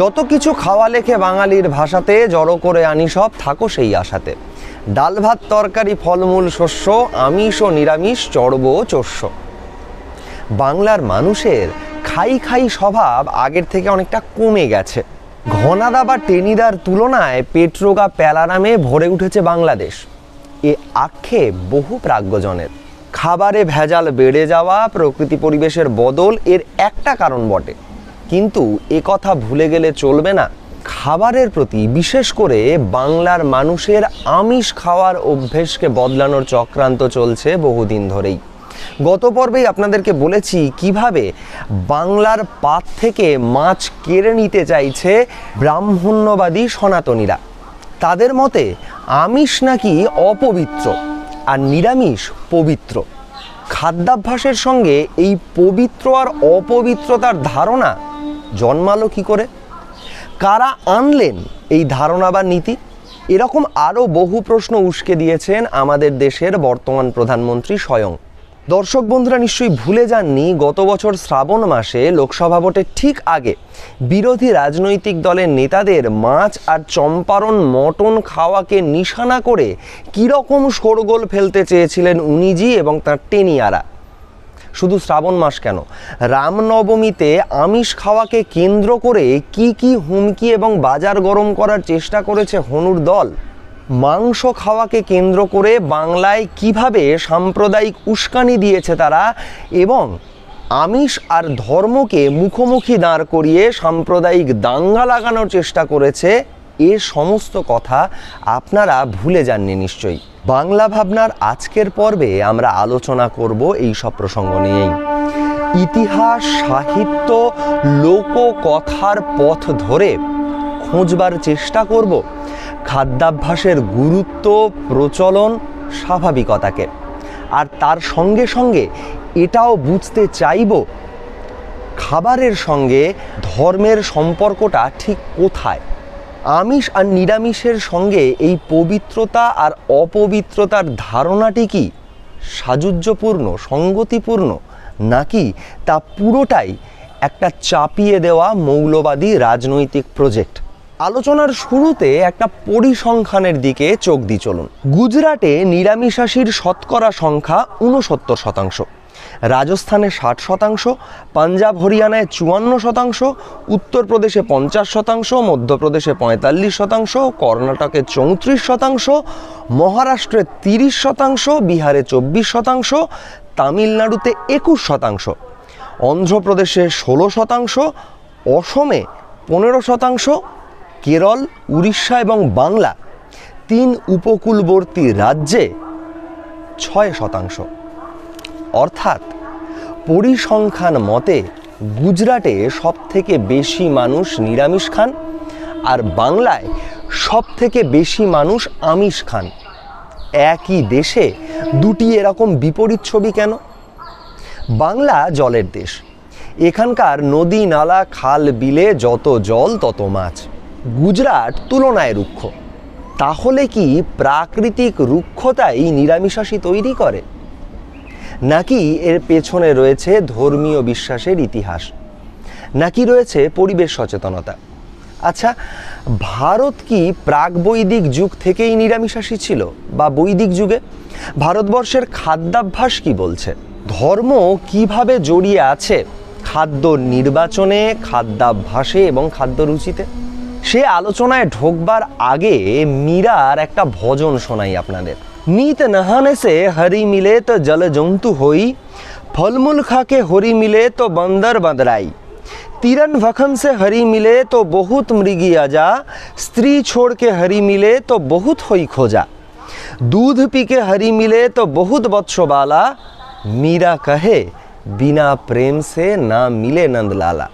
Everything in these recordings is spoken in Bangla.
যত কিছু খাওয়া লেখে বাঙালির ভাষাতে, জড়ো করে আনি সব, থাকো সেই আশাতে। ডাল ভাত, তরকারি, ফলমূল, শস্য, আমিষ ও নিরামিষ, চর্ব চস্য বাংলার মানুষের খাই খাই স্বভাব আগের থেকে অনেকটা কমে গেছে। ঘনাদা বা টেনিদার তুলনায় পেট্রোগা প্যালা নামে ভরে উঠেছে বাংলাদেশ। এ আক্ষেপ বহু প্রাজ্ঞজনের। খাবারে ভেজাল বেড়ে যাওয়া, প্রকৃতি পরিবেশের বদল, এর একটা কারণ বটে। কিন্তু এ কথা ভুলে গেলে চলবে না। খাবারের প্রতি বিশেষ করে বাংলার মানুষের আমিষ খাওয়ার অভ্যেসকে বদলানোর চক্রান্ত চলছে বহুদিন ধরেই। গত পর্বেই আপনাদেরকে বলেছি কীভাবে বাংলার পাত থেকে মাছ কেড়ে নিতে চাইছে ব্রাহ্মণ্যবাদী সনাতনীরা। তাদের মতে আমিষ নাকি অপবিত্র আর নিরামিষ পবিত্র। খাদ্যাভ্যাসের সঙ্গে এই পবিত্র আর অপবিত্রতার ধারণা জন্মালো কি করে? কারা আনলেন এই ধারণা বা নীতি? এরকম আরও বহু প্রশ্ন উস্কে দিয়েছেন আমাদের দেশের বর্তমান প্রধানমন্ত্রী স্বয়ং। দর্শক বন্ধুরা নিশ্চয়ই ভুলে যাননি, গত বছর শ্রাবণ মাসে লোকসভা ভোটের ঠিক আগে বিরোধী রাজনৈতিক দলের নেতাদের মাছ আর চম্পারণ মটন খাওয়াকে নিশানা করে কীরকম শোরগোল ফেলতে চেয়েছিলেন উনিজি এবং তার টেনিয়ারা। শুধু শ্রাবণ মাস কেন? রামনবমীতে আমিষ খাওয়াকে কেন্দ্র করে কি কি হুমকি এবং বাজার গরম করার চেষ্টা করেছে হনুর দল? মাংস খাওয়াকে কেন্দ্র করে বাংলায় কীভাবে সাম্প্রদায়িক উস্কানি দিয়েছে তারা এবং আমিষ আর ধর্মকে মুখোমুখি দাঁড় করিয়ে সাম্প্রদায়িক দাঙ্গা লাগানোর চেষ্টা করেছে, এ সমস্ত কথা আপনারা ভুলে যাননি নিশ্চয়ই। বাংলা ভাবনার আজকের পর্বে আমরা আলোচনা করব এই সব প্রসঙ্গ নিয়েই। ইতিহাস, সাহিত্য, লোককথার পথ ধরে খোঁজবার চেষ্টা করব। খাদ্যাভ্যাসের গুরুত্ব, প্রচলন, স্বাভাবিকতাকে। আর তার সঙ্গে সঙ্গে এটাও বুঝতে চাইব, খাবারের সঙ্গে ধর্মের সম্পর্কটা ঠিক কোথায়? আমিষ আর নিরামিষের সঙ্গে এই পবিত্রতা আর অপবিত্রতার ধারণাটি কি? সাযুজ্যপূর্ণ, সঙ্গতিপূর্ণ, নাকি তা পুরোটাই একটা চাপিয়ে দেওয়া মৌলবাদী রাজনৈতিক প্রজেক্ট? আলোচনার শুরুতে একটা পরিসংখ্যানের দিকে চোখ দি চলুন। গুজরাটে নিরামিষাশীর শতকরা সংখ্যা ঊনসত্তর শতাংশ। রাজস্থানে ষাট শতাংশ, পাঞ্জাব, হরিয়ানায় চুয়ান্ন শতাংশ, উত্তরপ্রদেশে পঞ্চাশ শতাংশ, মধ্যপ্রদেশে পঁয়তাল্লিশ শতাংশ, কর্ণাটকে চৌত্রিশ শতাংশ, মহারাষ্ট্রে তিরিশ শতাংশ, বিহারে চব্বিশ শতাংশ, তামিলনাড়ুতে একুশ শতাংশ, অন্ধ্রপ্রদেশে ষোলো শতাংশ, অসমে পনেরো শতাংশ, কেরল, উড়িষ্যা এবং বাংলা তিন উপকূলবর্তী রাজ্যে ছয় শতাংশ। অর্থাৎ পরিসংখ্যান মতে, গুজরাটে সব থেকে বেশি মানুষ নিরামিষ খান আর বাংলায় সব থেকে বেশি মানুষ আমিষ খান। একই দেশে দুটি এরকম বিপরীত ছবি কেন? বাংলা জলের দেশ। এখানকার নদী, নালা, খাল, বিলে যত জল, তত মাছ। গুজরাট তুলনায় রুক্ষ। তাহলে কি প্রাকৃতিক রুক্ষতাই নিরামিষাশী তৈরি করে? নাকি এর পেছনে রয়েছে ধর্মীয় বিশ্বাসের ইতিহাস? নাকি রয়েছে পরিবেশ সচেতনতা? আচ্ছা ভারত কি প্রাক বৈদিক যুগ থেকেই নিরামিষাশী ছিল বা বৈদিক যুগে? ভারতবর্ষের খাদ্যাভ্যাস কি বলছে? ধর্ম কীভাবে জড়িয়ে আছে? খাদ্য নির্বাচনে, খাদ্যাভ্যাসে এবং খাদ্য রুচিতে? সে আলোচনায় ঢোকবার আগে মীরার একটা ভজন শোনাই আপনাদের। नीत नहाने से हरी मिले तो जल जंतु होई फलमूल खा के हरी मिले तो बंदर बंदराई तीरन भखन से हरी मिले तो बहुत मृगी आजा स्त्री छोड़ के हरी मिले तो बहुत होई खोजा दूध पी के हरी मिले तो बहुत बत्सो बाला मीरा कहे बिना प्रेम से ना मिले नंदलाला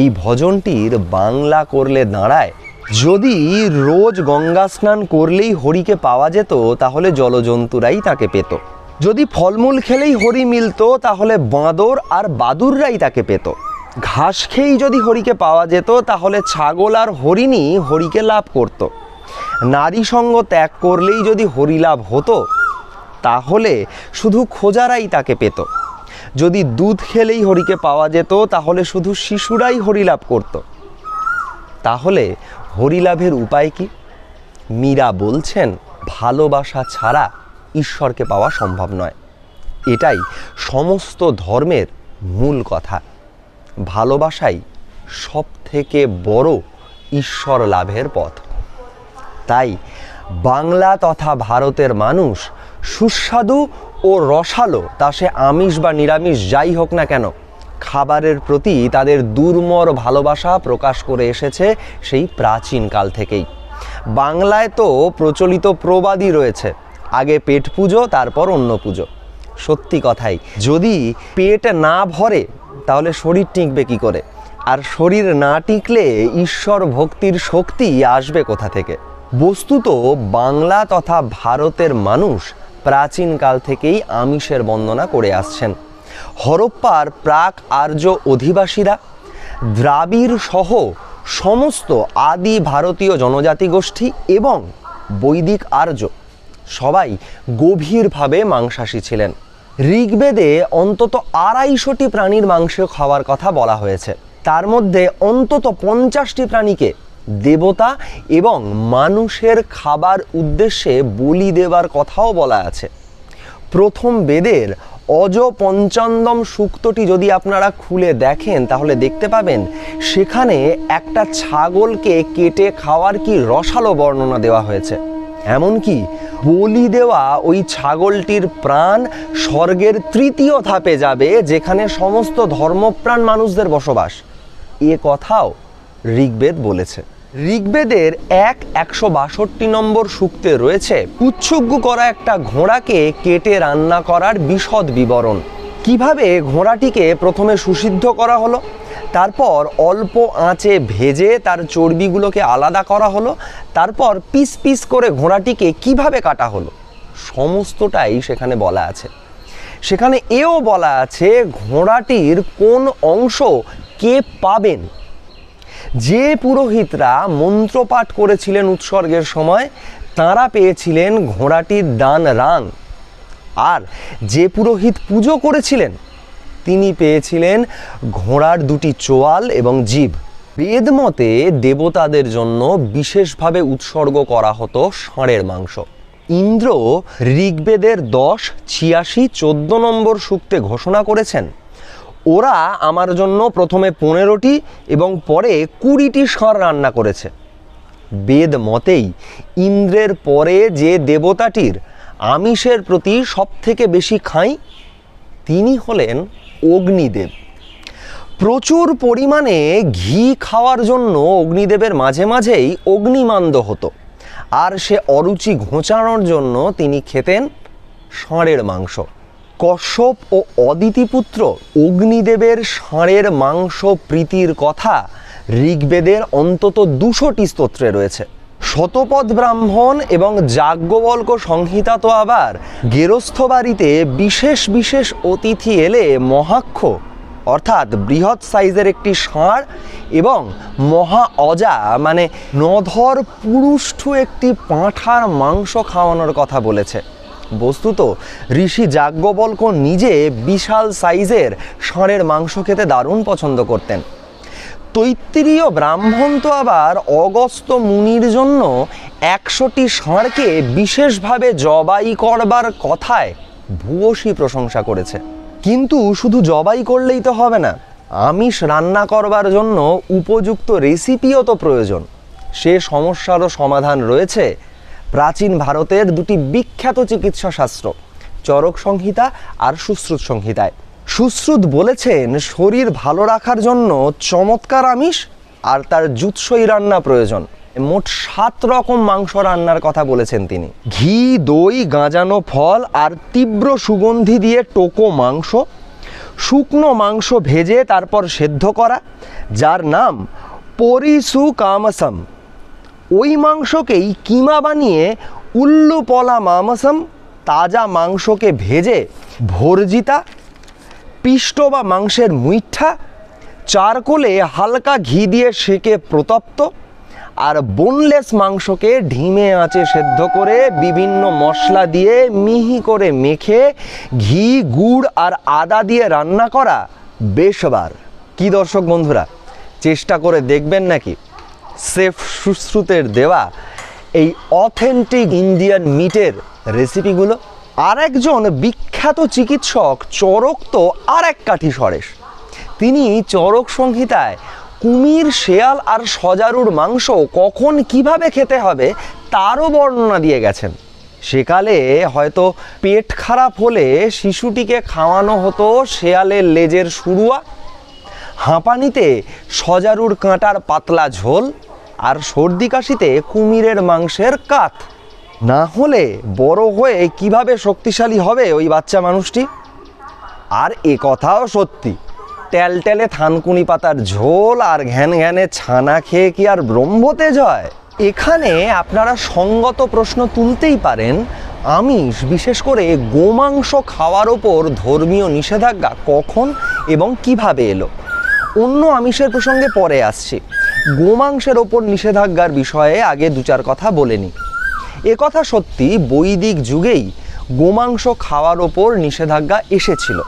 এই ভজনটির বাংলা করলে দাঁড়ায় যদি রোজ গঙ্গা স্নান করলেই হরিকে পাওয়া যেত, তাহলে জলজন্তুরাই তাকে পেত। যদি ফলমূল খেলেই হরি মিলতো, তাহলে বাঁদর আর বাদুররাই তাকে পেত। ঘাস খেয়েই যদি হরিকে পাওয়া যেত, তাহলে ছাগল আর হরিণই হরিকে লাভ করত। নারী সঙ্গ ত্যাগ করলেই যদি হরিলাভ হতো, তাহলে শুধু খোজারাই তাকে পেত। যদি দুধ খেলেই হরিকে পাওয়া যেত, তাহলে শুধু শিশুরাই হরিলাভ করত। তাহলে হরিলাভের উপায় কি? মীরা বলছেন, ভালোবাসা ছাড়া ঈশ্বরকে পাওয়া সম্ভব নয়। এটাই সমস্ত ধর্মের মূল কথা। ভালোবাসাই সব থেকে বড় ঈশ্বর লাভের পথ। তাই বাংলা তথা ভারতের মানুষ সুস্বাদু ও রসালো, তা সে আমিষ বা নিরামিষ যাই হোক না কেন খাবারের প্রতি তাদের দুর্মর ভালোবাসা প্রকাশ করে এসেছে সেই প্রাচীন কাল থেকেই। বাংলায় তো প্রচলিত প্রবাদই রয়েছে, আগে পেট পুজো, তারপর অন্য পুজো। সত্যি কথাই, যদি পেট না ভরে, তাহলে শরীর টিকবে কি করে? আর শরীর না টিকলে ঈশ্বর ভক্তির শক্তি আসবে কোথা থেকে? বস্তুত বাংলা তথা ভারতের মানুষ প্রাচীনকাল থেকেই আমিষের বন্দনা করে আসছেন। হরপ্পার প্রাক আর্য অধিবাসীরা, দ্রাবিড় সহ সমস্ত আদি ভারতীয় জনজাতি গোষ্ঠী এবং বৈদিক আর্য সবাই গভীরভাবে মাংসাশী ছিলেন। ঋগ্বেদে অন্তত আড়াইশোটি প্রাণীর মাংস খাওয়ার কথা বলা হয়েছে। তার মধ্যে অন্তত পঞ্চাশটি প্রাণীকে দেবতা এবং মানুষের খাবার উদ্দেশ্যে বলি দেওয়ার কথাও বলা আছে। প্রথম বেদের অজ পঞ্চান্দম সূক্তটি যদি আপনারা খুলে দেখেন, তাহলে দেখতে পাবেন সেখানে একটা ছাগলকে কেটে খাওয়ার কি রসালো বর্ণনা দেওয়া হয়েছে। এমনকি বলি দেওয়া ওই ছাগলটির প্রাণ স্বর্গের তৃতীয় ধাপে যাবে, যেখানে সমস্ত ধর্মপ্রাণ মানুষদের বসবাস। এ কথাও ঋগ্বেদ বলেছে। ঋগ্বেদের এক একশো বাষট্টি নম্বর সূক্তে রয়েছে উৎসুগ্য করা একটা ঘোড়াকে কেটে রান্না করার বিশদ বিবরণ। কীভাবে ঘোড়াটিকে প্রথমে সুসিদ্ধ করা হলো, তারপর অল্প আঁচে ভেজে তার চর্বিগুলোকে আলাদা করা হলো, তারপর পিস পিস করে ঘোড়াটিকে কীভাবে কাটা হলো, সমস্তটাই সেখানে বলা আছে। সেখানে এও বলা আছে, ঘোড়াটির কোন অংশ কে পাবেন যে পুরোহিতরা মন্ত্রপাঠ করেছিলেন উৎসর্গের সময়, তাঁরা পেয়েছিলেন ঘোড়াটির দান রাং আর যে পুরোহিত পুজো করেছিলেন, তিনি পেয়েছিলেন ঘোড়ার দুটি চোয়াল এবং জিভ বেদমতে দেবতাদের জন্য বিশেষভাবে উৎসর্গ করা হতো ষাঁড়ের মাংস। ইন্দ্র ঋগ্বেদের দশ, ছিয়াশি, চোদ্দ নম্বর সূক্তে ঘোষণা করেছেন ওরা আমার জন্য প্রথমে পনেরোটি এবং পরে কুড়িটি ষাঁড় রান্না করেছে। বেদ মতেই ইন্দ্রের পরে যে দেবতাটির আমিষের প্রতি সব থেকে বেশি খাই, তিনি হলেন অগ্নিদেব। প্রচুর পরিমাণে ঘি খাওয়ার জন্য অগ্নিদেবের মাঝে মাঝেই অগ্নিমান্দ হতো। আর সে অরুচি ঘোচানোর জন্য তিনি খেতেন ষাঁড়ের মাংস। কশ্যপ ও অদিতিপুত্র অগ্নিদেবের ষাঁড়ের মাংস প্রীতির কথা ঋগ্বেদের অন্তত দুশোটি স্তোত্রে রয়েছে। শতপথ ব্রাহ্মণ এবং যাজ্ঞবল্ক সংহিতা তো আবার। গেরস্থ বাড়িতে বিশেষ বিশেষ অতিথি এলে মহাক্ষ, অর্থাৎ বৃহৎ সাইজের একটি ষাঁড় এবং মহা অজা মানে নধর পুরুষ্ঠু একটি পাঁঠার মাংস খাওয়ানোর কথা বলেছে। বস্তুত, ঋষি যাজ্ঞবল্ক নিজে বিশাল সাইজের ষাঁড়ের মাংস খেতে দারুণ পছন্দ করতেন। তৈত্তিরীয় ব্রাহ্মণ তো আবার অগস্ত মুনির জন্য একশোটি ষাঁড়কে বিশেষভাবে জবাই করবার কথায় ভূয়সী প্রশংসা করেছে। কিন্তু শুধু জবাই করলেই তো হবে না, আমিষ রান্না করবার জন্য উপযুক্ত রেসিপিও তো প্রয়োজন। সে সমস্যারও সমাধান রয়েছে প্রাচীন ভারতের দুটি বিখ্যাত চিকিৎসা শাস্ত্র, চরক সংহিতা আর সুশ্রুত সংহিতায়। সুশ্রুত বলেছেন, শরীর ভালো রাখার জন্য চমৎকার আমিষ আর তার জুৎসই রান্না প্রয়োজন। মোট সাত রকম মাংস রান্নার কথা বলেছেন তিনি। ঘি, দই, গাঁজানো ফল আর তীব্র সুগন্ধি দিয়ে টোকো মাংস, শুকনো মাংস ভেজে তারপর সেদ্ধ করা, যার নাম পরিসু কামসম ওই মাংসকেই কিমা বানিয়ে উল্লু পলা মামসম তাজা মাংসকে ভেজে ভর্জিতা, পিষ্ট বা মাংসের মুইঠা, চারকোলে হালকা ঘি দিয়ে সেকে প্রতপ্ত আর বোনলেস মাংসকে ঢিমে আঁচে সেদ্ধ করে বিভিন্ন মশলা দিয়ে মিহি করে মেখে ঘি, গুড় আর আদা দিয়ে রান্না করা বেশবার কি দর্শক বন্ধুরা, চেষ্টা করে দেখবেন নাকি? সেফ সুশ্রুতের দেওয়া এই অথেন্টিক ইন্ডিয়ান মিটের রেসিপিগুলো আর একজন বিখ্যাত চিকিৎসক চরক তো আর এক কাঠি সরেশ। তিনি চরক সংহিতায় কুমির, শেয়াল আর সজারুর মাংস কখন কীভাবে খেতে হবে তারও বর্ণনা দিয়ে গেছেন। সেকালে হয়তো পেট খারাপ হলে শিশুটিকে খাওয়ানো হতো শেয়ালের লেজের শুরুয়া হাঁপানিতে সজারুর কাঁটার পাতলা ঝোল আর সর্দি কাশিতে কুমিরের মাংসের কাত। না হলে বড় হয়ে কীভাবে শক্তিশালী হবে ওই বাচ্চা মানুষটি? আর এ কথাও সত্যি টেলটেলে থানকুনি পাতার ঝোল আর ঘ্যান ঘ্যানে ছানা খেয়ে কি আর ব্রহ্মতেজ হয়? এখানে আপনারা সঙ্গত প্রশ্ন তুলতেই পারেন, আমিষ বিশেষ করে গোমাংস খাওয়ার ওপর ধর্মীয় নিষেধাজ্ঞা কখন এবং কীভাবে এলো? অন্য আমিষের প্রসঙ্গে পরে আসছি। গোমাংসের ওপর নিষেধাজ্ঞার বিষয়ে আগে দু চার কথা বলে নিই এ কথা সত্যি বৈদিক যুগেই গোমাংস খাওয়ার ওপর নিষেধাজ্ঞা এসেছিল।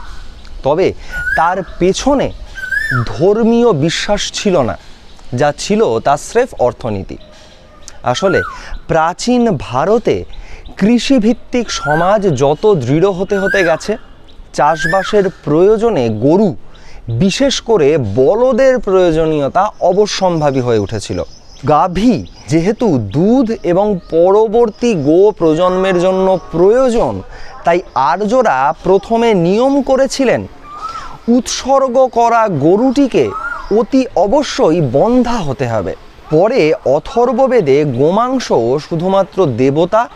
তবে তার পেছনে ধর্মীয় বিশ্বাস ছিল না, যা ছিল তা স্রেফ অর্থনীতি। আসলে প্রাচীন ভারতে কৃষিভিত্তিক সমাজ যত দৃঢ় হতে হতে গেছে, চাষবাসের প্রয়োজনে গরু বিশেষ করে বলদের প্রয়োজনীয়তা অবশ্যম্ভাবী হয়ে উঠেছিল। গাভী যেহেতু দুধ এবং পরবর্তী গো প্রজন্মের জন্য প্রয়োজন, তাই আর্যরা প্রথমে নিয়ম করেছিলেন, উৎসর্গ করা গরুটিকে অতি অবশ্যই বন্ধা হতে হবে। পরে অথর্ববেদে গোমাংস শুধুমাত্র দেবতা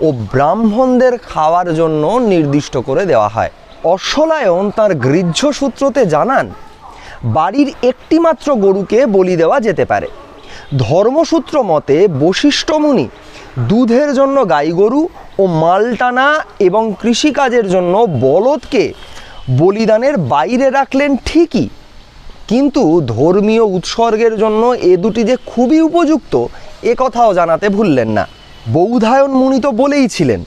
ও ব্রাহ্মণদের খাওয়ার জন্য নির্দিষ্ট করে দেওয়া হয়। অশ্বলায়ন তার গৃহ্য সূত্রতে জানান, বাড়ির একটিমাত্র গরুকে বলি দেওয়া যেতে পারে। ধর্মসূত্র মতে বশিষ্ঠ মুনি দুধের জন্য গাই গরু ও মালটানা এবং কৃষিকাজের জন্য বলদকে বলিদানের বাইরে রাখলেন ঠিকই। কিন্তু ধর্মীয় উৎসর্গের জন্য এ দুটি যে খুবই উপযুক্ত, এ কথাও জানাতে ভুললেন না। বৌধায়ন মুনি তো বলেই ছিলেন।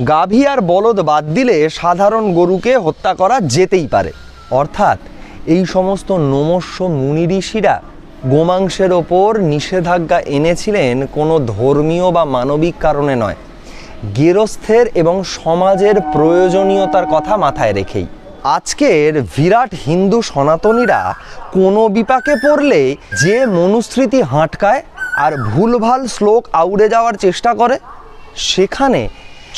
গাভী আর বলদ বাদ দিলে সাধারণ গরুকে হত্যা করা যেতেই পারে। অর্থাৎ এই সমস্ত নমস্য মুনি ঋষিরা গোমাংসের ওপর নিষেধাজ্ঞা এনেছিলেন কোনো ধর্মীয় বা মানবিক কারণে নয়। গেরস্থের এবং সমাজের প্রয়োজনীয়তার কথা মাথায় রেখেই। আজকের বিরাট হিন্দু সনাতনীরা কোনো বিপাকে পড়লে যে মনুস্মৃতি হাঁটকায় আর ভুলভাল শ্লোক আউড়ে যাওয়ার চেষ্টা করে, সেখানে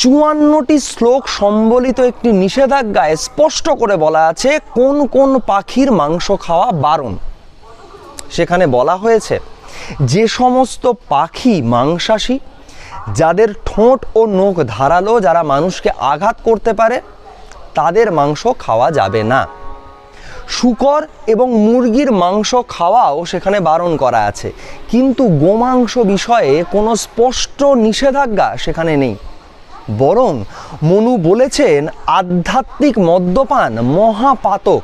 চুয়ান্নটি শ্লোক সম্বলিত একটি নিষেধাজ্ঞায় স্পষ্ট করে বলা আছে কোন কোন পাখির মাংস খাওয়া বারণ। সেখানে বলা হয়েছে, যে সমস্ত পাখি মাংসাশী, যাদের ঠোঁট ও নখ ধারালো, যারা মানুষকে আঘাত করতে পারে, তাদের মাংস খাওয়া যাবে না। শুকর এবং মুরগির মাংস খাওয়াও সেখানে বারণ করা আছে। কিন্তু গোমাংস বিষয়ে কোনো স্পষ্ট নিষেধাজ্ঞা সেখানে নেই। বরং মনু বলেছেন আধ্যাত্মিক মদ্যপান মহাপাতক।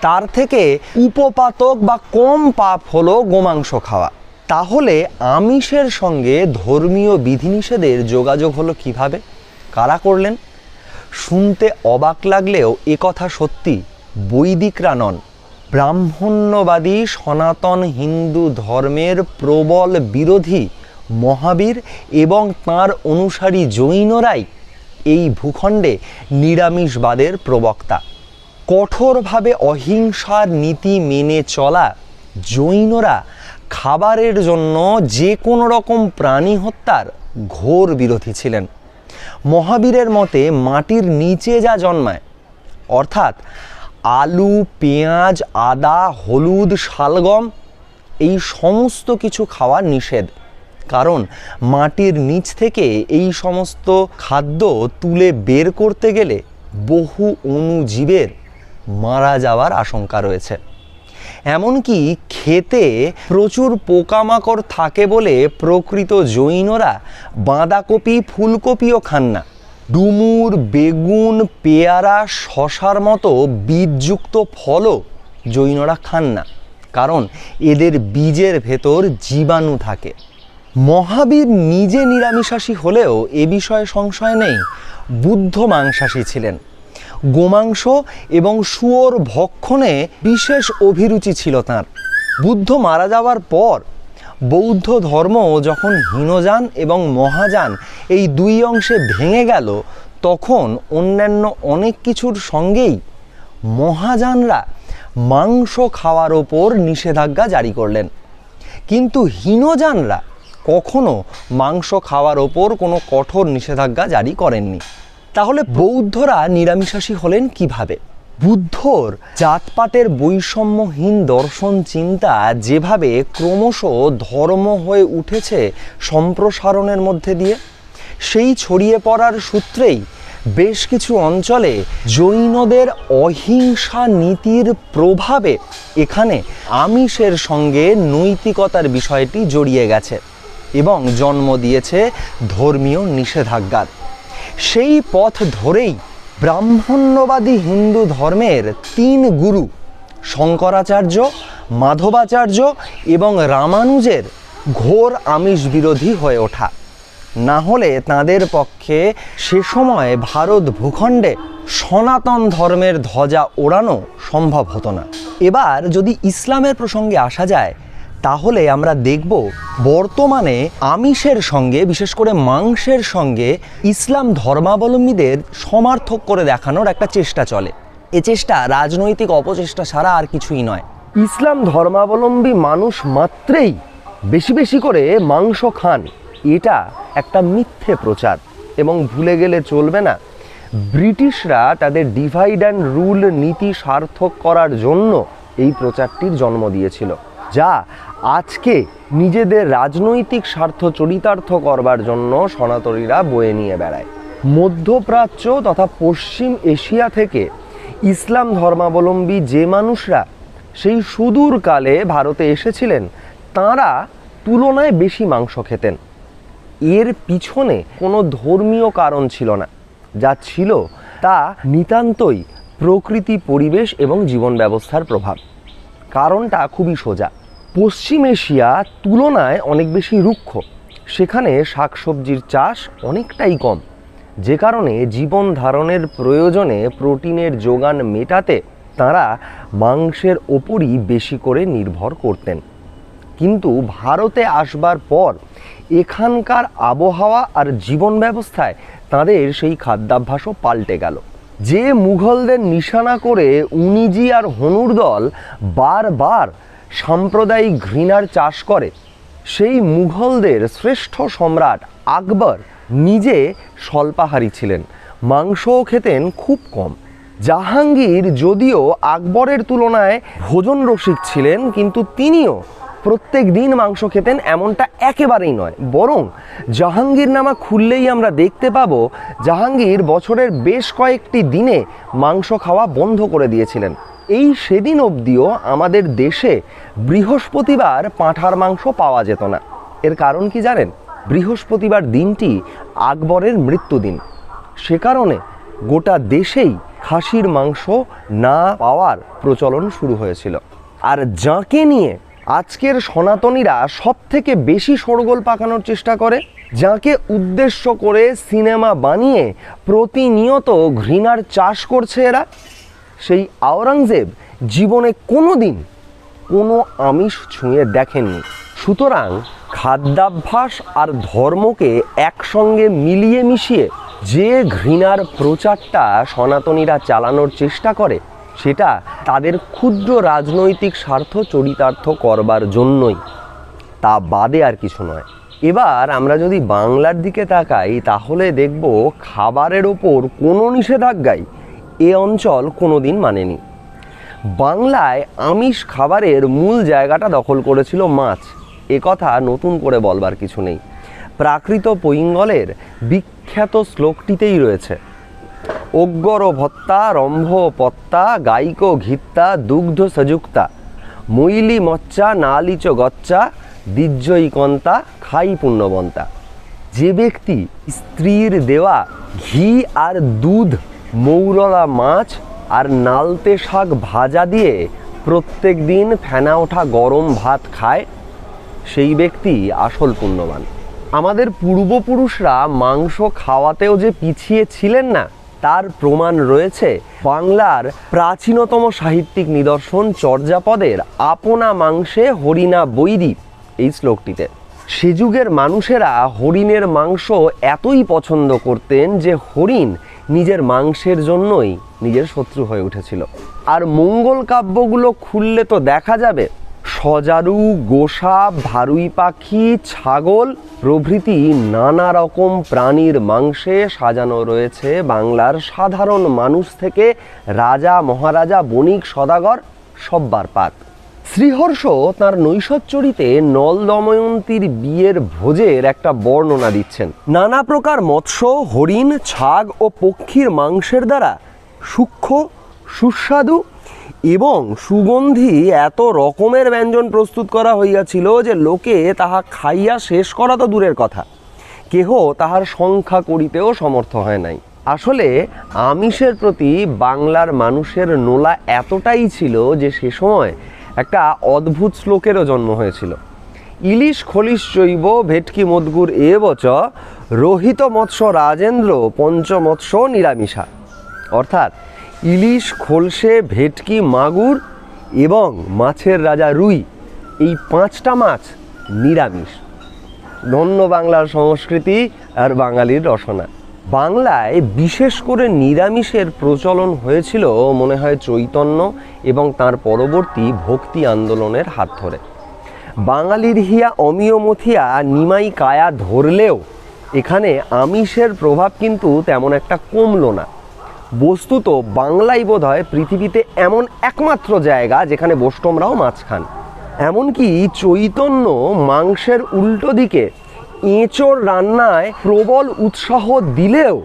তার থেকে উপপাতক বা কম পাপ হলো গোমাংস খাওয়া। তাহলে আমিষের সঙ্গে ধর্মীয় বিধিনিষেধের যোগাযোগ হলো কীভাবে? কারা করলেন? শুনতে অবাক লাগলেও কথা সত্যি। বৈদিকরা নন ব্রাহ্মণ্যবাদী সনাতন হিন্দু ধর্মের প্রবল বিরোধী মহাবীর এবং তাঁর অনুসারী জৈনরাই এই ভূখণ্ডে নিরামিষবাদের প্রবক্তা। কঠোরভাবে অহিংসার নীতি মেনে চলা জৈনরা খাবারের জন্য যে কোনো রকম প্রাণী হত্যার ঘোর বিরোধী ছিলেন। মহাবীরের মতে মাটির নিচে যা জন্মায়, অর্থাৎ আলু, পেঁয়াজ, আদা, হলুদ, শালগম, এই সমস্ত কিছু খাওয়া নিষেধ। কারণ মাটির নিচ থেকে এই সমস্ত খাদ্য তুলে বের করতে গেলে বহু অণুজীবের মারা যাওয়ার আশঙ্কা রয়েছে। এমনকি খেতে প্রচুর পোকামাকড় থাকে বলে প্রকৃত জৈনরা বাঁধাকপি, ফুলকপিও খান না। ডুমুর, বেগুন, পেয়ারা, শশার মতো বীজযুক্ত ফলও জৈনরা খান না। কারণ এদের বীজের ভেতর জীবাণু থাকে। মহাবীর নিজে নিরামিষাশী হলেও এ বিষয়ে সংশয় নেই। বুদ্ধ মাংসাশী ছিলেন। গোমাংস এবং শুয়োর ভক্ষণে বিশেষ অভিরুচি ছিল তাঁর। বুদ্ধ মারা যাওয়ার পর বৌদ্ধ ধর্ম যখন হীনযান এবং মহাযান এই দুই অংশে ভেঙে গেল, তখন অন্যান্য অনেক কিছুর সঙ্গেই মহাযানরা মাংস খাওয়ার ওপর নিষেধাজ্ঞা জারি করলেন। কিন্তু হীনযানরা কখনো মাংস খাওয়ার ওপর কোনো কঠোর নিষেধাজ্ঞা জারি করেননি। তাহলে বৌদ্ধরা নিরামিষাশী হলেন কীভাবে? বুদ্ধর জাতপাতের বৈষম্যহীন দর্শন চিন্তা যেভাবে ক্রমশ ধর্ম হয়ে উঠেছে সম্প্রসারণের মধ্যে দিয়ে, সেই ছড়িয়ে পড়ার সূত্রেই বেশ কিছু অঞ্চলে জৈনদের অহিংসা নীতির প্রভাবে এখানে আমিষের সঙ্গে নৈতিকতার বিষয়টি জড়িয়ে গেছে। এবং জন্ম দিয়েছে ধর্মীয় নিষেধাজ্ঞার। সেই পথ ধরেই ব্রাহ্মণ্যবাদী হিন্দু ধর্মের তিন গুরু শঙ্করাচার্য, মাধবাচার্য এবং রামানুজের ঘোর আমিষ বিরোধী হয়ে ওঠা। না হলে তাঁদের পক্ষে সে সময় ভারত ভূখণ্ডে সনাতন ধর্মের ধ্বজা ওড়ানো সম্ভব হতো না। এবার যদি ইসলামের প্রসঙ্গে আসা যায় তাহলে আমরা দেখব বর্তমানে আমিষের সঙ্গে, বিশেষ করে মাংসের সঙ্গে ইসলাম ধর্মাবলম্বীদের সমার্থক করে দেখানোর একটা চেষ্টা চলে। এ চেষ্টা রাজনৈতিক অপচেষ্টা ছাড়া আর কিছুই নয়। ইসলাম ধর্মাবলম্বী মানুষ মাত্রেই বেশি বেশি করে মাংস খান। এটা একটা মিথ্যে প্রচার। এবং ভুলে গেলে চলবে না। ব্রিটিশরা তাদের ডিভাইড অ্যান্ড রুল নীতি সার্থক করার জন্য এই প্রচারটির জন্ম দিয়েছিল। যা আজকে নিজেদের রাজনৈতিক স্বার্থ চরিতার্থ করবার জন্য সনাতনীরা বয়ে নিয়ে বেড়ায়। মধ্যপ্রাচ্য তথা পশ্চিম এশিয়া থেকে ইসলাম ধর্মাবলম্বী যে মানুষরা সেই সুদূর কালে ভারতে এসেছিলেন, তাঁরা তুলনায় বেশি মাংস খেতেন। এর পিছনে কোনো ধর্মীয় কারণ ছিল না। যা ছিল তা নিতান্তই প্রকৃতি, পরিবেশ এবং জীবন ব্যবস্থার প্রভাব। কারণটা খুবই সোজা। পশ্চিম এশিয়া তুলনায় অনেক বেশি রুক্ষ। সেখানে শাকসবজির চাষ অনেকটাই কম। যে কারণে জীবন ধারণের প্রয়োজনে প্রোটিনের যোগান মেটাতে তারা মাংসের ওপরই বেশি করে নির্ভর করতেন। কিন্তু ভারতে আসবার পর এখানকার আবহাওয়া আর জীবন ব্যবস্থায় তাদের সেই খাদ্যাভ্যাসও পাল্টে গেল। যে মুঘলদের নিশানা করে উনিজি আর হনুর দল বারবার সাম্প্রদায়িক ঘৃণার চাষ করে, সেই মুঘলদের শ্রেষ্ঠ সম্রাট আকবর নিজে স্বল্পাহারী ছিলেন, মাংসও খেতেন খুব কম। জাহাঙ্গীর যদিও আকবরের তুলনায় ভোজন রসিক ছিলেন, কিন্তু তিনিও প্রত্যেক দিন মাংস খেতেন এমনটা একেবারেই নয়। বরং জাহাঙ্গীর নামা খুললেই আমরা দেখতে পাবো, জাহাঙ্গীর বছরের বেশ কয়েকটি দিনে মাংস খাওয়া বন্ধ করে দিয়েছিলেন। এই সেদিন অবধিও আমাদের দেশে বৃহস্পতিবার পাঁঠার মাংস পাওয়া যেত না। এর কারণ কি জানেন? বৃহস্পতিবার দিনটি আকবরের মৃত্যুদিন। সে কারণে গোটা দেশেই খাসির মাংস না পাওয়ার প্রচলন শুরু হয়েছিল। আর যাকে নিয়ে আজকের সনাতনীরা সব থেকে বেশি শোরগোল পাকানোর চেষ্টা করে, যাকে উদ্দেশ্য করে সিনেমা বানিয়ে প্রতিনিয়ত ঘৃণার চাষ করছে এরা সেই আওরঙ্গজেব জীবনে কোনো দিন কোনো আমিষ ছুঁয়ে দেখেননি। সুতরাং খাদ্যাভ্যাস আর ধর্মকে একসঙ্গে মিলিয়ে মিশিয়ে যে ঘৃণার প্রচারটা সনাতনীরা চালানোর চেষ্টা করে, সেটা তাদের ক্ষুদ্র রাজনৈতিক স্বার্থ চরিতার্থ করবার জন্যই। তা বাদে আর কিছু নয়। এবার আমরা যদি বাংলার দিকে তাকাই, তাহলে দেখব খাবারের ওপর কোনো নিষেধাজ্ঞাই এ অঞ্চল কোনো দিন মানেনি। বাংলায় আমিষ খাবারের মূল জায়গাটা দখল করেছিল মাছ। এ কথা নতুন করে বলবার কিছু নেই। প্রাকৃত পৈঙ্গলের বিখ্যাত শ্লোকটিতেই রয়েছে। অগ্গর ভত্তা, রম্ভ পত্তা গাইক ঘিত্তা, দুগ্ধ সযুক্তা, মৈলি মচ্চা নালিচ গচ্চা দিজ্জয়িকন্তা খাই পুণ্যবন্তা। যে ব্যক্তি স্ত্রীর দেওয়া ঘি আর দুধ মৌরলা মাছ আর নালতে শাক ভাজা দিয়ে প্রত্যেক দিন ফেনা ওঠা গরম ভাত খায়, সেই ব্যক্তি আসল পুণ্যবান। আমাদের পূর্বপুরুষরা মাংস খাওয়াতেও যে পিছিয়ে ছিলেন না, তার প্রমাণ রয়েছে বাংলার প্রাচীনতম সাহিত্যিক নিদর্শন চর্যাপদের আপনা মাংসে হরিণা বৈরী এই শ্লোকটিতে। সে যুগের মানুষেরা হরিণের মাংস এতই পছন্দ করতেন যে হরিণ নিজের মাংসের জন্যই নিজের শত্রু হয়ে উঠেছিল। আর মঙ্গল কাব্যগুলো খুললে তো দেখা যাবে, সজারু, গোসা, ভারুই পাখি, ছাগল প্রভৃতি নানা রকম প্রাণীর মাংসে সাজানো রয়েছে বাংলার সাধারণ মানুষ থেকে রাজা, মহারাজা, বণিক, সদাগর, সব্বার পাত। শ্রীহর্ষ তার নৈশচরিতে নল দময়ন্তীর বিয়ের ভোজের একটা বর্ণনা দিচ্ছেন। নানা প্রকার মৎস্য, হরিণ, ছাগ ও পক্ষীর মাংসের দ্বারা সূক্ষ্ম, সুস্বাদু এবং সুগন্ধি এত রকমের ব্যঞ্জন প্রস্তুত করা হইয়াছিল যে লোকে তাহা খাইয়া শেষ করা তো দূরের কথা। কেহ তাহার সংখ্যা করিতেও সমর্থ হয় নাই। আসলে আমিষের প্রতি বাংলার মানুষের নোলা এতটাই ছিল যে সে সময় একটা অদ্ভুত শ্লোকেরও জন্ম হয়েছিল। ইলিশ খলিশ জৈব, ভেটকি মদগুর এ বচ, রোহিত মৎস্য রাজেন্দ্র পঞ্চমৎস্য নিরামিষা। অর্থাৎ ইলিশ, খোলসে, ভেটকি, মাগুর এবং মাছের রাজা রুই, এই পাঁচটা মাছ নিরামিষ। ধন্য বাংলার সংস্কৃতি আর বাঙালির রসনা। বাংলায় বিশেষ করে নিরামিষের প্রচলন হয়েছিল, মনে হয় চৈতন্য এবং তার পরবর্তী ভক্তি আন্দোলনের হাত ধরে। বাঙালির হিয়া অমিয় মথিয়া নিমাই কায়া ধরলেও এখানে আমিষের প্রভাব কিন্তু তেমন একটা কমলো না। বস্তুত বাংলাই বোধ হয় পৃথিবীতে এমন একমাত্র জায়গা যেখানে বৈষ্ণবরাও মাছ খান এমনকি চৈতন্য মাংসের উল্টো দিকে এঁচোড় রান্নায় প্রবল উৎসাহ দিলেও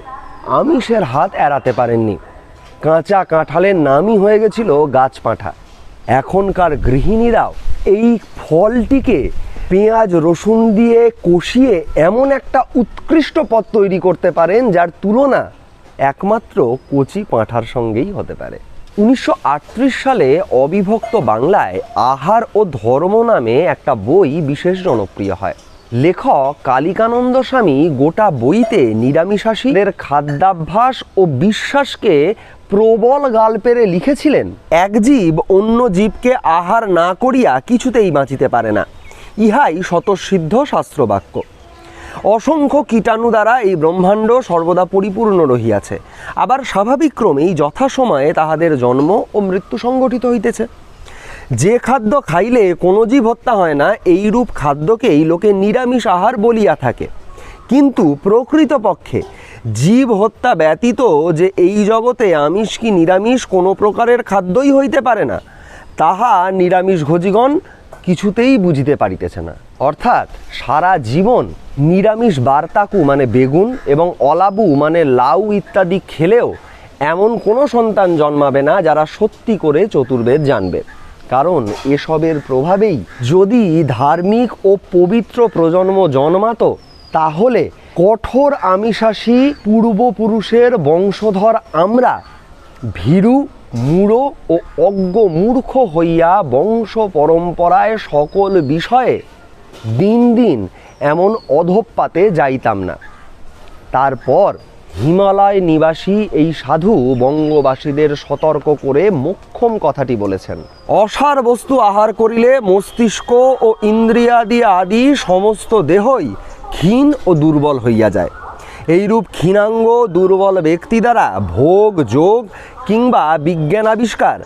আমিষের হাত এড়াতে পারেননি। কাঁচা কাঁঠালের নামই হয়ে গেছিল গাছ পাঁঠা। এখনকার গৃহিণীরাও এই ফলটিকে পেঁয়াজ, রসুন দিয়ে কষিয়ে এমন একটা উৎকৃষ্ট পদ তৈরি করতে পারেন যার তুলনা একমাত্র কচি পাঁঠার সঙ্গেই হতে পারে। উনিশশো আটত্রিশ সালে অবিভক্ত বাংলায় আহার ও ধর্ম নামে একটা বই বিশেষ জনপ্রিয় হয়। লেখক কালিকানন্দ স্বামী গোটা বইতে নিরামিষাশীদের খাদ্যাভ্যাস ও বিশ্বাসকে প্রবল গাল পেরে লিখেছিলেন। এক জীব অন্য জীবকে আহার না করিয়া কিছুতেই বাঁচিতে পারে না। ইহাই স্বতঃসিদ্ধ শাস্ত্রবাক্য। অসংখ্য কীটাণু দ্বারা এই ব্রহ্মাণ্ড সর্বদা পরিপূর্ণ রহিয়াছে। আবার স্বাভাবিক ক্রমেই যথাসময়ে তাহাদের জন্ম ও মৃত্যু সংগঠিত হইতেছে। যে খাদ্য খাইলে কোনো জীব হত্যা হয় না এইরূপ খাদ্যকেই লোকে নিরামিষ আহার বলিয়া থাকে। কিন্তু প্রকৃতপক্ষে জীব হত্যা ব্যতীত যে এই জগতে আমিষ কি নিরামিষ কোনো প্রকারের খাদ্যই হইতে পারে না, তাহা নিরামিষ ভোজিগণ কিছুতেই বুঝিতে পারিতেছে না। অর্থাৎ সারা জীবন নিরামিষ বার্তাকু মানে বেগুন এবং অলাবু মানে লাউ ইত্যাদি খেলেও এমন কোনো সন্তান জন্মাবে না যারা সত্যি করে চতুর্বেদ জানবে। কারণ এসবের প্রভাবেই যদি ধার্মিক ও পবিত্র প্রজন্ম জন্মাতো, তাহলে কঠোর আমিষাসী পূর্বপুরুষের বংশধর আমরা ভীরু, মূঢ় ও অজ্ঞ মূর্খ হইয়া বংশ পরম্পরায় সকল বিষয়ে দিন দিন এমন অধপাতে যাইতাম না। তারপর হিমালয় নিবাসী এই সাধু বঙ্গবাসীদের সতর্ক করে মোক্ষম কথাটি বলেছেন। অসার বস্তু আহার করিলে মস্তিষ্ক ও ইন্দ্রিয়াদি আদি সমস্ত দেহই ক্ষীণ ও দুর্বল হইয়া যায়। এইরূপ ক্ষীণাঙ্গ, দুর্বল ব্যক্তি দ্বারা ভোগ, যোগ কিংবা বিজ্ঞান আবিষ্কার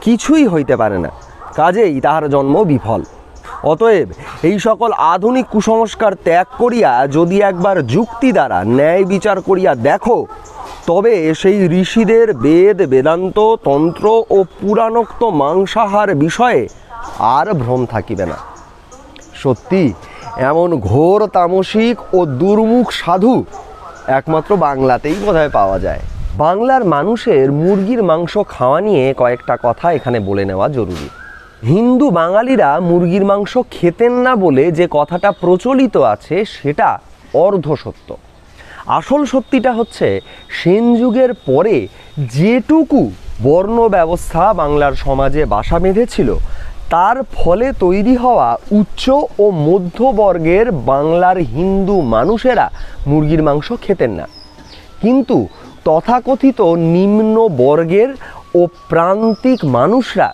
কিছুই হইতে পারে না। কাজেই তাহার জন্ম বিফল। অতএব এই সকল আধুনিক কুসংস্কার ত্যাগ করিয়া যদি একবার যুক্তি দ্বারা ন্যায় বিচার করিয়া দেখো, তবে সেই ঋষিদের বেদ, বেদান্ত, তন্ত্র ও পুরাণোক্ত মাংসাহার বিষয়ে আর ভ্রম থাকিবে না। সত্যি, এমন ঘোর তামসিক ও দুর্মুখ সাধু একমাত্র বাংলাতেই বোধহয় পাওয়া যায়। বাংলার মানুষের মুরগির মাংস খাওয়া নিয়ে কয়েকটা কথা এখানে বলে নেওয়া জরুরি। হিন্দু বাঙালিরা মুরগির মাংস খেতেন না বলে যে কথাটা প্রচলিত আছে, সেটা অর্ধ সত্য আসল সত্যিটা হচ্ছে, সেন যুগের পরে যেটুকু বর্ণ ব্যবস্থা বাংলার সমাজে বাসা বেঁধেছিল, তার ফলে তৈরি হওয়া উচ্চ ও মধ্যবর্গের বাংলার হিন্দু মানুষেরা মুরগির মাংস খেতেন না। কিন্তু তথাকথিত নিম্ন বর্গের ও প্রান্তিক মানুষরা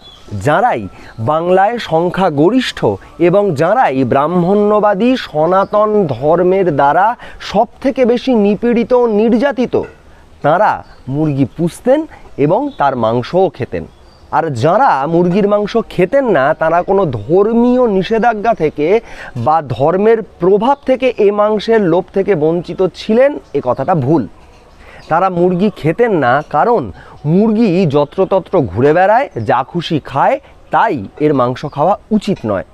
যারাই বাংলায় সংখ্যাগরিষ্ঠ এবং যারাই ব্রাহ্মণ্যবাদী সনাতন ধর্মের দ্বারা সব থেকে বেশি নিপীড়িত নির্যাতিত, তাঁরা মুরগি পুষতেন এবং তার মাংসও খেতেন। আর যারা মুরগির মাংস খেতেন না, তারা কোনো ধর্মীয় নিষেধাজ্ঞা থেকে বা ধর্মের প্রভাব থেকে এ মাংসের লোভ থেকে বঞ্চিত ছিলেন, এ কথাটা ভুল। তারা মুরগি খেতেন না, কারণ মুরগি যত্রতত্র ঘুরে বেড়ায়, যা খুশি খায়, তাই এর মাংস খাওয়া উচিত নয়।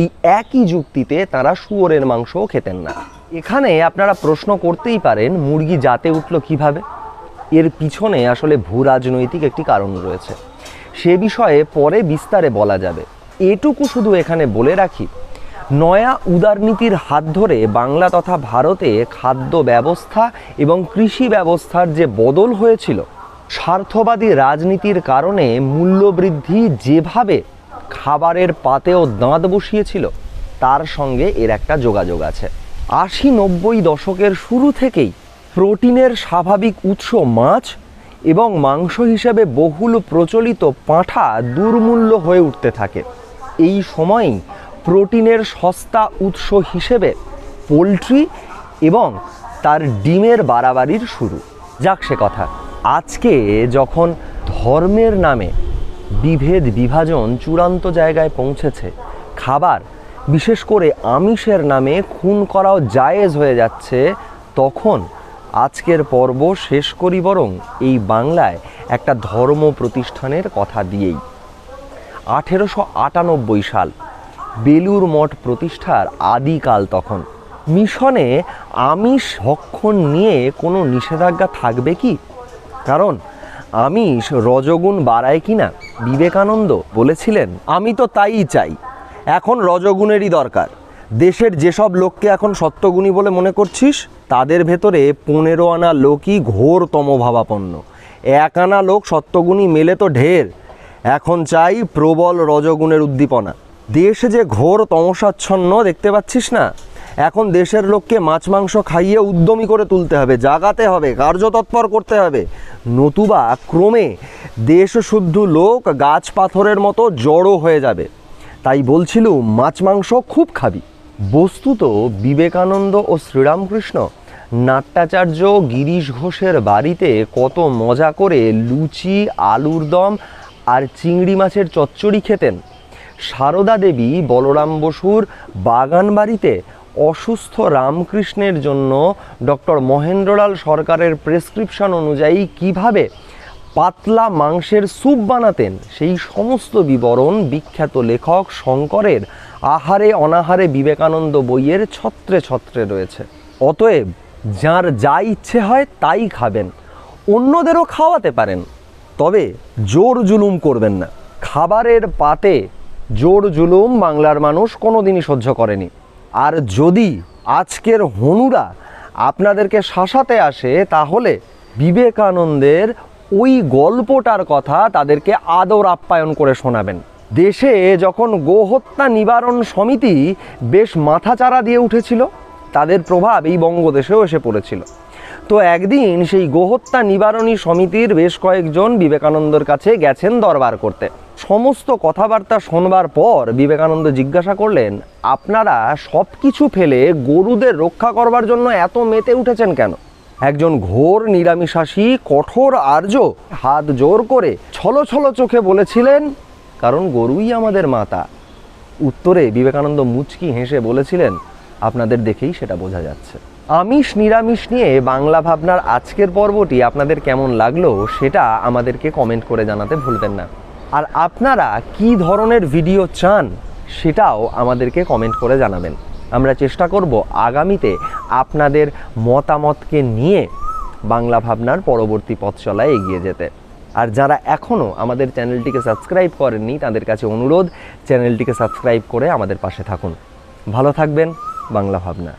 এই একই যুক্তিতে তারা শুয়োরের মাংসও খেতেন না। এখানে আপনারা প্রশ্ন করতেই পারেন, মুরগি জাতে উঠল কীভাবে? এর পিছনে আসলে ভূ রাজনৈতিক একটি কারণ রয়েছে। সে বিষয়ে পরে বিস্তারে বলা যাবে। এটুকু শুধু এখানে বলে রাখি নয়া উদারনীতির হাত ধরে বাংলা তথা ভারতে খাদ্য ব্যবস্থা এবং কৃষি ব্যবস্থার যে বদল হয়েছিল, স্বার্থবাদী রাজনীতির কারণে মূল্যবৃদ্ধি যেভাবে খাবারের পাতেও দাঁত বসিয়েছিল, তার সঙ্গে এর একটা যোগাযোগ আছে। আশি নব্বই দশকের শুরু থেকেই প্রোটিনের স্বাভাবিক উৎস মাছ এবং মাংস হিসেবে বহুল প্রচলিত পাঁঠা দুর্মূল্য হয়ে উঠতে থাকে। এই সময়ই প্রোটিনের সস্তা উৎস হিসেবে পোলট্রি এবং তার ডিমের বাড়াবাড়ির শুরু। যাক সে কথা। আজকে যখন ধর্মের নামে বিভেদ বিভাজন চূড়ান্ত জায়গায় পৌঁছেছে, খাবার, বিশেষ করে আমিষের নামে খুন করাও জায়েজ হয়ে যাচ্ছে, তখন আজকের পর্ব শেষ করি বরং এই বাংলায় একটা ধর্ম প্রতিষ্ঠানের কথা দিয়েই। আঠেরোশো আটানব্বই সাল বেলুর মঠ প্রতিষ্ঠার আদিকাল তখন। মিশনে আমিষ ভক্ষণ নিয়ে কোনো নিষেধাজ্ঞা থাকবে কি? কারণ, আমিষ রজগুণ বাড়ায় কিনা? বিবেকানন্দ বলেছিলেন, আমি তো তাই চাই। এখন রজগুণেরই দরকার। দেশের যেসব লোককে এখন সত্যগুণী বলে মনে করছিস, তাদের ভেতরে পনেরো আনা লোকই ঘোরতম ভাবাপন্ন। এক আনা লোক সত্যগুণী মেলে তো ঢের। এখন চাই প্রবল রজগুণের উদ্দীপনা। দেশে যে ঘোর তমসাচ্ছন্ন দেখতে পাচ্ছিস না? এখন দেশের লোককে মাছ মাংস খাইয়ে উদ্যমী করে তুলতে হবে, জাগাতে হবে, কার্যতৎপর করতে হবে। নতুবা ক্রমে দেশ শুদ্ধ লোক গাছ পাথরের মতো জড়ো হয়ে যাবে। তাই বলছিলুম মাছ মাংস খুব খাবি। বস্তুত বিবেকানন্দ ও শ্রীরামকৃষ্ণ, নাট্যাচার্য গিরিশ ঘোষের বাড়িতে কত মজা করে লুচি, আলুর দম আর চিংড়ি মাছের চচ্চড়ি খেতেন। সারদা দেবী বলরাম বসুর বাগান বাড়িতে অসুস্থ রামকৃষ্ণের জন্য ডক্টর মহেন্দ্রলাল সরকারের প্রেসক্রিপশন অনুযায়ী কীভাবে পাতলা মাংসের স্যুপ বানাতেন, সেই সমস্ত বিবরণ বিখ্যাত লেখক শঙ্করের আহারে অনাহারে বিবেকানন্দ বইয়ের ছত্রে ছত্রে রয়েছে। অতএব যার যা ইচ্ছে হয় তাই খাবেন, অন্যদেরও খাওয়াতে পারেন, তবে জোর জুলুম করবেন না। খাবারের পাতে জোর জুলুম বাংলার মানুষ কোনোদিনই সহ্য করেনি। আর যদি আজকের হনুরা আপনাদেরকে শাসাতে আসে, তাহলে বিবেকানন্দের ওই গল্পটার কথা তাদেরকে আদর আপ্যায়ন করে শোনাবেন। দেশে যখন গোহত্যা নিবারণ সমিতি বেশ মাথাচাড়া দিয়ে উঠেছিল, তাদের প্রভাব এই বঙ্গদেশেও এসে পড়েছিল। তো একদিন সেই গোহত্যা নিবারণী সমিতির বেশ কয়েকজন বিবেকানন্দর কাছে গেছেন দরবার করতে। সমস্ত কথাবার্তা শোনবার পর বিবেকানন্দ জিজ্ঞাসা করলেন, আপনারা সব কিছু ফেলে গরুদের রক্ষা করবার জন্য এত মেতে উঠেছেন কেন? একজন ঘোর নিরামিষাসী কঠোর আর্য হাত জোর করে ছলো ছলো চোখে বলেছিলেন, কারণ গরুই আমাদের মাতা। উত্তরে বিবেকানন্দ মুচকি হেসে বলেছিলেন, আপনাদের দেখেই সেটা বোঝা যাচ্ছে। আমিষ নিরামিষ নিয়ে বাংলা ভাবনার আজকের পর্বটি আপনাদের কেমন লাগল সেটা আমাদেরকে কমেন্ট করে জানাতে ভুলবেন না। আর আপনারা কি ধরনের ভিডিও চান, সেটাও আমাদেরকে কমেন্ট করে জানাবেন। আমরা চেষ্টা করব আগামীতে আপনাদের মতামতকে নিয়ে বাংলা ভাবনার পরবর্তী পথ চলায় এগিয়ে যেতে। আর যারা এখনও আমাদের চ্যানেলটিকে সাবস্ক্রাইব করেননি, তাদের কাছে অনুরোধ, চ্যানেলটিকে সাবস্ক্রাইব করে আমাদের পাশে থাকুন। ভালো থাকবেন, বাংলা ভাবনা।